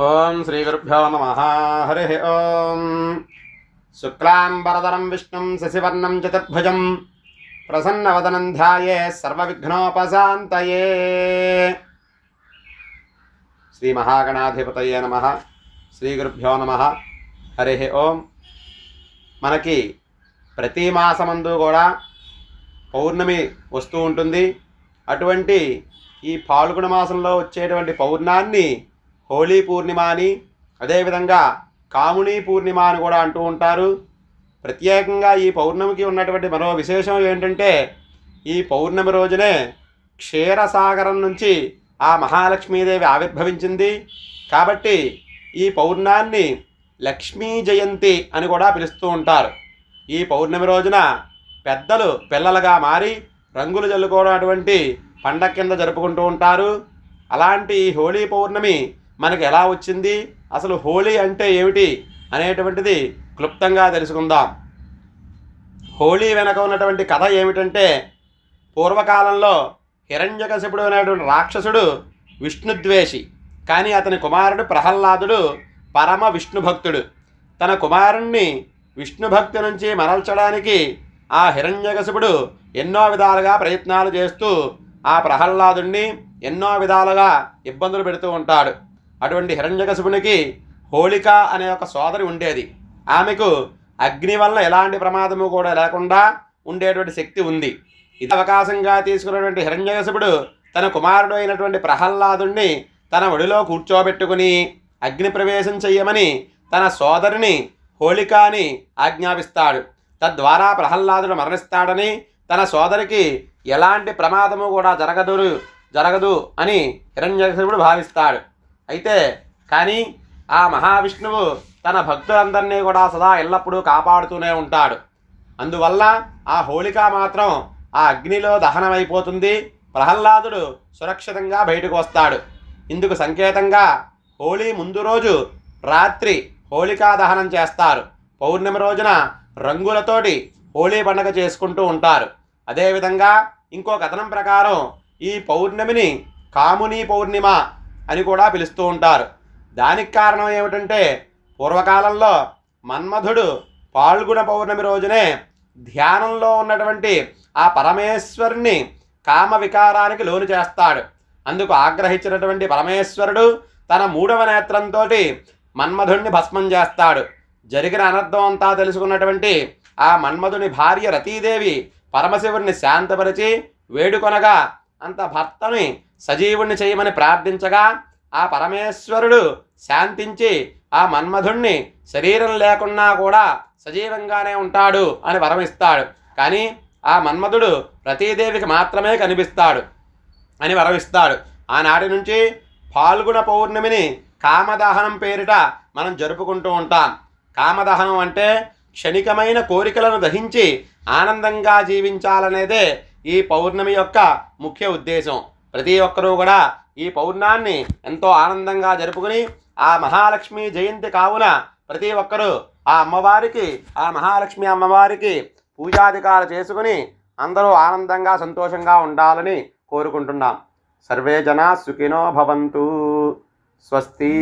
ఓం శ్రీ గురుభ్యో నమ. హరి ఓం. శుక్లాంబరదరం విష్ణుం శశివర్ణం చతుర్భుజం. ప్రసన్నవదనం ధ్యాయే సర్వవిఘ్నోపశాంతయే. శ్రీ మహాగణాధిపతయే నమ. శ్రీ గురుభ్యో నమ. హరి ఓం. మనకి ప్రతి మాసమందు కూడా పౌర్ణమి వస్తూ ఉంటుంది. అటువంటి ఈ పాల్గొన మాసంలో వచ్చేటువంటి పౌర్ణాన్ని హోలీ పూర్ణిమ అని అదేవిధంగా కాముని పూర్ణిమ అని కూడా అంటూ ఉంటారు. ప్రత్యేకంగా ఈ పౌర్ణమికి ఉన్నటువంటి మరో విశేషం ఏంటంటే ఈ పౌర్ణమి రోజునే క్షీరసాగరం నుంచి ఆ మహాలక్ష్మీదేవి ఆవిర్భవించింది. కాబట్టి ఈ పౌర్ణాన్ని లక్ష్మీ జయంతి అని కూడా పిలుస్తూ ఉంటారు. ఈ పౌర్ణమి రోజున పెద్దలు పిల్లలుగా మారి రంగులు చల్లుకోవడం అటువంటి పండగ కింద జరుపుకుంటూ ఉంటారు. అలాంటి ఈ హోలీ పౌర్ణమి మనకు ఎలా వచ్చింది? అసలు హోలీ అంటే ఏమిటి? అనేటువంటిది క్లుప్తంగా తెలుసుకుందాం. హోలీ వెనక ఉన్నటువంటి కథ ఏమిటంటే పూర్వకాలంలో హిరణ్యకశిపుడు అనేటువంటి రాక్షసుడు విష్ణుద్వేషి కానీ అతని కుమారుడు ప్రహ్లాదుడు పరమ విష్ణు భక్తుడు తన కుమారుణ్ణి విష్ణు భక్తి నుంచి మరల్చడానికి ఆ హిరణ్యకశిపుడు ఎన్నో విధాలుగా ప్రయత్నాలు చేస్తూ ఆ ప్రహ్లాదుణ్ణి ఎన్నో విధాలుగా ఇబ్బందులు పెడుతూ ఉంటాడు. అటువంటి హిరణ్యకశిపునికి హోళిక అనే ఒక సోదరి ఉండేది. ఆమెకు అగ్ని వల్ల ఎలాంటి ప్రమాదము కూడా లేకుండా ఉండేటువంటి శక్తి ఉంది. ఇది అవకాశంగా తీసుకున్నటువంటి హిరణ్యకశిపుడు తన కుమారుడు అయినటువంటి ప్రహ్లాదుణ్ణి తన ఒడిలో కూర్చోబెట్టుకుని అగ్ని ప్రవేశం చెయ్యమని తన సోదరిని హోళికాని ఆజ్ఞాపిస్తాడు. తద్వారా ప్రహ్లాదుడు మరణిస్తాడని తన సోదరికి ఎలాంటి ప్రమాదము కూడా జరగదు జరగదు అని హిరణ్యకశిపుడు భావిస్తాడు. అయితే కానీ ఆ మహావిష్ణువు తన భక్తులందరినీ కూడా సదా ఎల్లప్పుడూ కాపాడుతూనే ఉంటాడు. అందువల్ల ఆ హోళిక మాత్రం ఆ అగ్నిలో దహనమైపోతుంది. ప్రహ్లాదుడు సురక్షితంగా బయటకు వస్తాడు. ఇందుకు సంకేతంగా హోళీ ముందు రోజు రాత్రి హోళికా దహనం చేస్తారు. పౌర్ణమి రోజున రంగులతోటి హోళీ పండుగ చేసుకుంటూ ఉంటారు. అదేవిధంగా ఇంకో కథనం ప్రకారం ఈ పౌర్ణమిని కాముని పౌర్ణిమ అని కూడా పిలుస్తూ ఉంటారు. దానికి కారణం ఏమిటంటే పూర్వకాలంలో మన్మధుడు పాల్గొన పౌర్ణమి రోజునే ధ్యానంలో ఉన్నటువంటి ఆ పరమేశ్వరుని కామ వికారానికి లోను చేస్తాడు. అందుకు ఆగ్రహించినటువంటి పరమేశ్వరుడు తన మూడవ నేత్రంతో మన్మధుణ్ణి భస్మం చేస్తాడు. జరిగిన అనర్థం అంతా తెలుసుకున్నటువంటి ఆ మన్మధుని భార్య రతీదేవి పరమశివుడిని శాంతపరిచి వేడుకొనగా అంత భర్తని సజీవుణ్ణి చేయమని ప్రార్థించగా ఆ పరమేశ్వరుడు శాంతించి ఆ మన్మధుణ్ణి శరీరం లేకున్నా కూడా సజీవంగానే ఉంటాడు అని వరమిస్తాడు. కానీ ఆ మన్మధుడు రతీదేవికి మాత్రమే కనిపిస్తాడు అని వరమిస్తాడు. ఆనాటి నుంచి పాల్గొన పౌర్ణమిని కామదహనం పేరిట మనం జరుపుకుంటూ ఉంటాం. కామదహనం అంటే క్షణికమైన కోరికలను దహించి ఆనందంగా జీవించాలనేదే ఈ పౌర్ణమి యొక్క ముఖ్య ఉద్దేశం. ప్రతి ఒక్కరూ కూడా ఈ పౌర్ణాన్ని ఎంతో ఆనందంగా జరుపుకుని ఆ మహాలక్ష్మి జయంతి కావున ప్రతి ఒక్కరూ ఆ అమ్మవారికి ఆ మహాలక్ష్మి అమ్మవారికి పూజాధికారు చేసుకుని అందరూ ఆనందంగా సంతోషంగా ఉండాలని కోరుకుంటున్నాం. సర్వే జనా సుఖినో భవంతు. స్వస్తి.